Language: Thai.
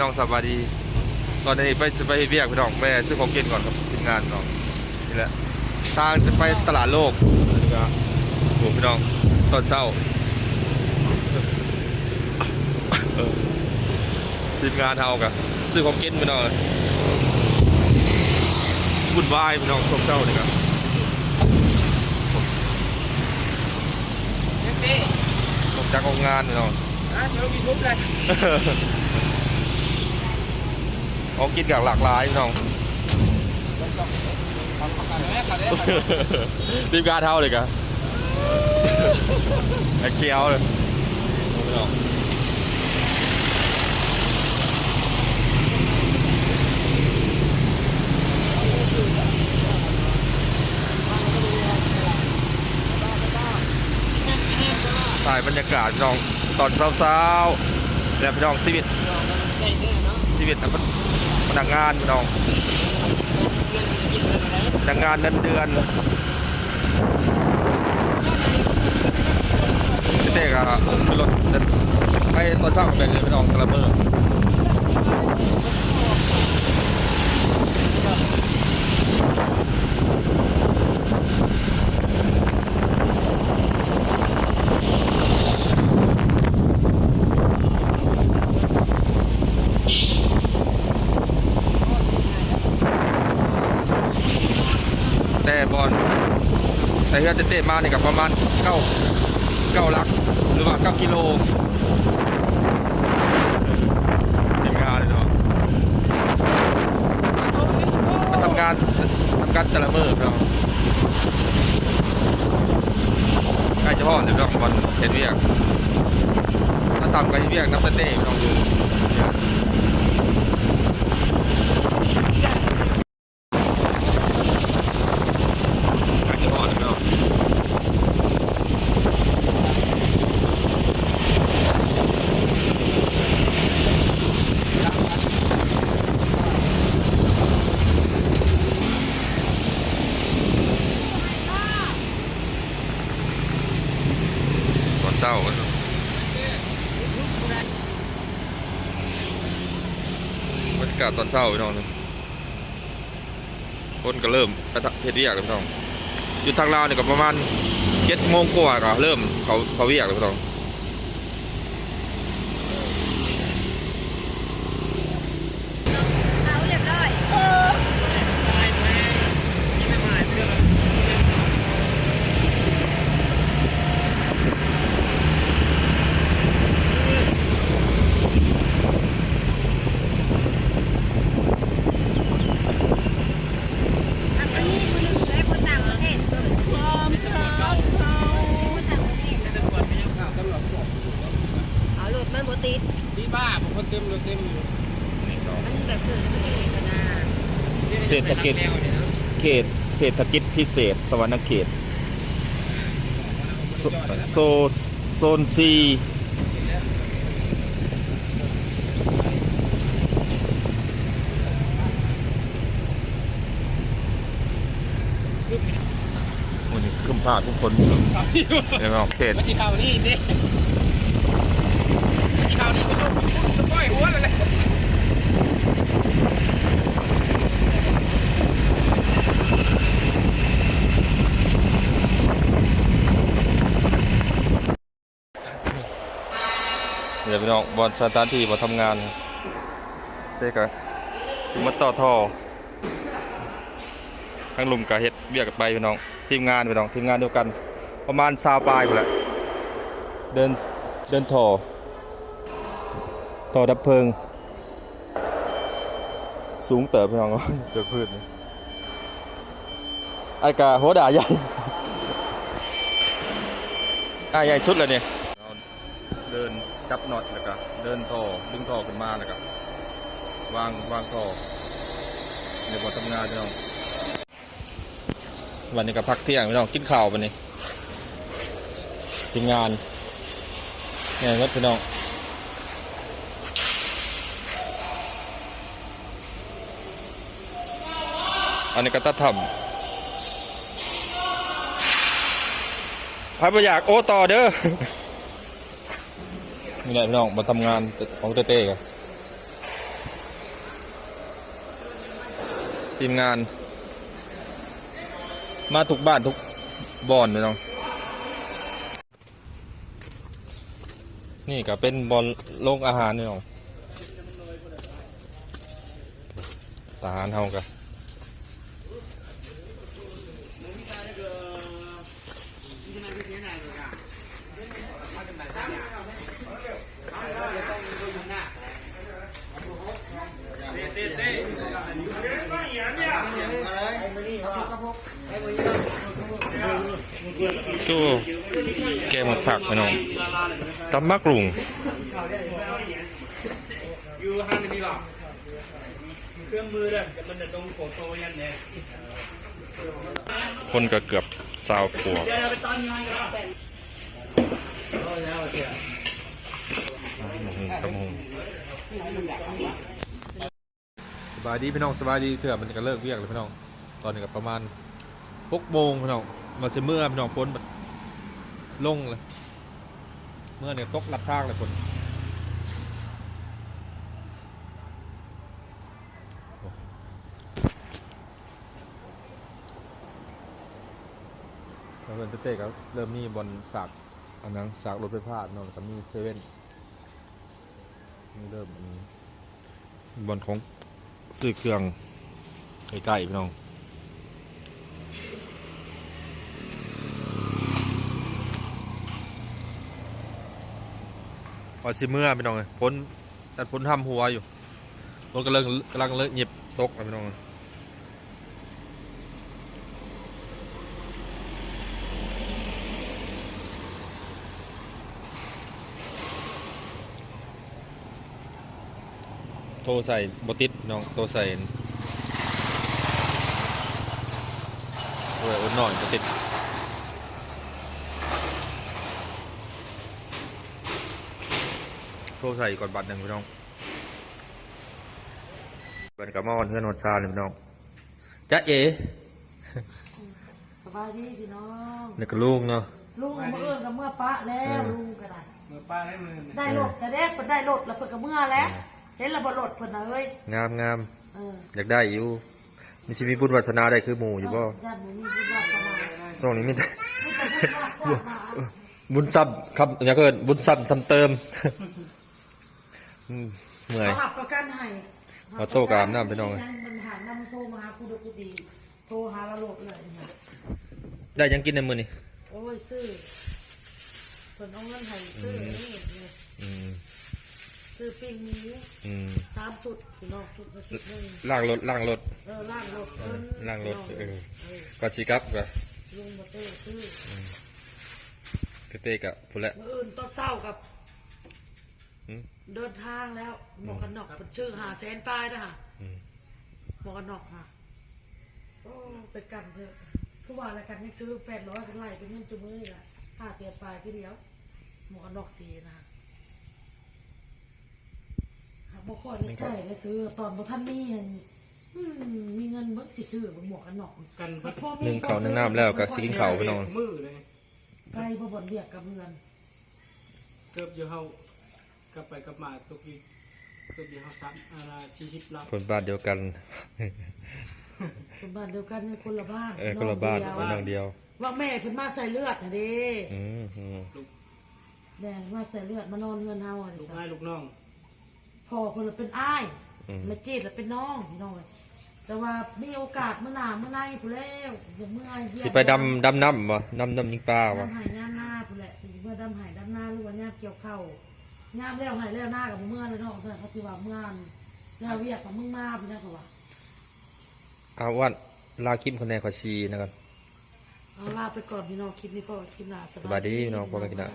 น้องสวัสดี ตอนนี้ไปจะไปเวียกพี่น้องแม่ซื้อของกินก่อนครับทีมงานน้องนี่แหละทางจะไปตลาดโลกนี่ก็โอ้พี่น้องตอนเช้าเออทีมงานเฮากับซื้อของกินพี่น้องวุ่นวายพี่น้องช่วงเช้านี่ครับเฮ้ยพี่ลงจากโรงงานพี่น้องอะเดี๋ยวมีทุบเลย ของกินกับหลากหลายพี่น้องทำประกันแม่กันได้ทีมงานเท่าเลยกันไอ้เคี้ยวเลยพี่น้องถ่ายบรรยากาศพี่น้องตอนเช้าๆแล้วพี่น้องชีวิตได้เด้อเนาะชีวิต พนักงานพี่น้องพนักงานเดือนเดือนพี่เต้ก็ขึ้นรถไปตอนเช้าเป็นพี่น้องกระเบื้อร์แต่บอลแต่ เฮือเต้ๆมาเนี่ยกับประมาณเก้าเก้าลัก หรือว่าเก้ากิโลทีมงานเลยเนาะมาทำงานทำการแต่ละมือเนาะใกล้จะพ่อเลยเนาวันเห็นเวียกถ้าต่ำก็เห็นเวียกน้ำเต้ๆลองดูเนี่ยใกล้จะพ่อเลยเนาะ้าบรรยากาศตอนเช้าพี่น้องคนก็เริ่มไปเฮ็ดเวียกเล้วพี่น้องอยู่ทางลาวเนี่ยก็ประมาณเจ็ดโมงกว่าก็เริ่มเขาเขาเวียกเล้วพี่น้อง เอาเรียบร้อย อันนี้คนหนึ่งเลยคนต่างประเทศคนต่างประเทศเอาหลุดมันบติด ดีบ้าผมคนเต็ มเลยเต็มอยู่มันแบบคือมันเองนะเศรษฐกิจเขตเศรษฐกิจพิเศษ สวรรณเขตโซโซโซนซีวันนี้ขึ้นพาทุกคนเดี๋ยวเอาเขตมาที่ข่าวนี่ดิที่ข่าวนี่ไปชมจะปล่อย หัวเลยเลยเดี๋ยวพี่น้องบอลสถานที่มาทำงานเด็กอะมาต่อท่อทั้งลุมกับเฮ็ดเบียกกันไปพี่น้องทีมงานพี่น้องทีมงานเดียวกัน ประมาณซาวปลายหมดแหละเดินเดินท่อ ท่อดับเพลิง สูงเติบพี่น้องเจอพืชนี่ไอ้กะหัวด่าใหญ่อ่าใหญ่สุดเลยเนี่ยเดินจับน็อตแล้วก็เดินท่อดึงท่อขึ้นมาแล้วก็วางวางท่อเดี๋ยวมาทำงานพี่น้องวันนี้ก็พักเที่ยงพี่น้องกินข้าววันนี้ทีมงานไงครับพี่น้อง อันกตธรรมพายประยากโอ้ต่อเด้อนี่แหละน้องมาทำงานของเต้ๆกันทีมงาน มาทุกบ้านทุกบ่อนเลยน้อง นี่ก็เป็นบอลโลกอาหารนี่ยน้องทหารเฮากัน จูแกงผักพี่น้องตำมักลุงอยู่ห้างนี้หรอเครื่องมือเด้อมันจะตรงโคโตยันเนี่ยคนก็เกือบสาวขวบเดี๋ยวไปตอนงานกันโอ้ยแล้วเสียครับผมสบายดีพี่น้องสบายดีเถื่อมันก็เลิกเวียกเลยพี่น้อง ตอนนี้ก็ประมาณหกโมงพี่น้อง มาเสเมื่อพี่น้องพ้นแบบลงเลย เมื่อเนี่ยตกหลับทางเลยคนแล้วเพื่อนเต้ๆก็เริ่มมีบอลสากอันนั้นสากรถไฟฟ้าเนาะแล้วก็มีเซเว่นนี่เริ่มอันนี้บอลของซื้อเครื่องใกล้ๆพี่น้อง พอสิเมื่อพี่น้องเลยพ้นตัดพ้นทำหัวอยู่รถกำลังกำลังเลิกหยิบตกพี่น้องเอ้ยโทรใส่บติดน้องโทรใส่โอ้ยอุ่นหน่อยบติด โท รใส่ก่อนบัตรหนึ่งพี่น้องเปิดกับมอนเพื่อนนอนชาเลยพี่น้องจ๊ะเอ๋สบายดีพี่น้องนี่ก็ลูกเนาะลุงเมื่อเอิญกับเมื่อปะแล้วลุงก็ได้มือป้าได้มือได้รถแต่แรกเพิ่นได้รถแล้วเพิ่นก็เมื่อแล้ว เห็นแล้วบ่รถเพิ่นน่ะเอ้ยงามงามเอออยากได้อยู่มีชีวิตบุญวาสนาได้คือหมู่อยู่บ่ญาติหมู่มีบุญวาสนาส่งนี้มีแต่มีแต่บุญวาสนาบุญซ้ำครับอย่าเกินบุญซ้ำซ้ำเติมอืม เมื่อย เขาหับประกันให้ขอโทษกับอำนาจพี่น้องมันหานำโทรมาหากูดูกูดีโทรหาละโลดเลยเนี่ยได้ยังกินในมือนี่โอ้ยซื้อเพิ่นเอาเงินให้ซื้อนี่เนี่ยอืมซื้อปิ้งหมีอืมสามสุดพี่น้องสุดละสุดหนึงล่างรถล่างรถ เออล่างรถเพิ่นล่างรถเออเออ ก่อนสิครับก็ลุงมาเต้ซื้อ กระเตกอะพูดแล้วเมื่ออื่นต้นเศร้ากับอืม เดินทางแล้วหมวกกันน็อกเป็นชื่อหาแสนปลายนะฮะอืมหมวกกันน็อกค่ะโอ้ไปกันเถอะคือว่าอะไรกันนี่ซื้อแปดร้อยเป็นไรเป็นเงินจุมือนี่แหละห้าแสนปลายทีเดียวหมวกกันน็อกสีนะฮะหากบ่ค่อยได้ใช้ได้ซื้อตอนบ่ท่านมีเงินอืมมีเงินเบิ่งสิซื้อหมวกกันน็อกกันบัดพอมีนึ่งเขาวนึ่งน้ำแล้วก็สิกินข้าวพี่น้องมือเลยไกลบ่บ่นเรียกกับเงินเกือบอยู่เฮา กลับไปกลับมาตุกอีกเกือบอยู่เฮาสามอ่าสี่สิบลักคนบ้านเดียวกัน คนบ้านเดียวกันเนี่ยคนละบ้านเออคนละบ้านองเป็นเดียวน้องเดียว ว่าแม่เพิ่นมาใส่เลือดน่ะเด้อืมอืมแม่มาใส่เลือดมานอนเงินเฮาอะลูกจ้ะง่ายลูกน้องพ่อเพิ่นน่ะเป็นอ้ายอืมแม่จีดน่ะเป็นน้องพี่น้องเอ้ยแต่ว่ามีโอกาสมื้อหน้ามื้อในพุ่นแล้วอย่าเมื่อยเหี้ย สิไปดำดำน้ำบ่ดำน้ำยิงปลาบ่ดำไห้ย่ามหน้าพุ่นแหละสิเมื่อดำไห้ดำหน้าหรือว่าย่ามเกี่ยวข้าว ย่ามแล้วไห้แล้วหน้ากับบ่เมื่อเลยเนาะแต่เขาสิว่าเมื่อนี่แล้วเวียกกับมึงมาพุ่นจังก็ว่าเอาวันลาคลิปคนแนนขอชีนะครับเอาลาไปก่อนพี่น้องคลิปนี้ก็คลิปหน้าสบายดีพี่น้องพบกันกินนะ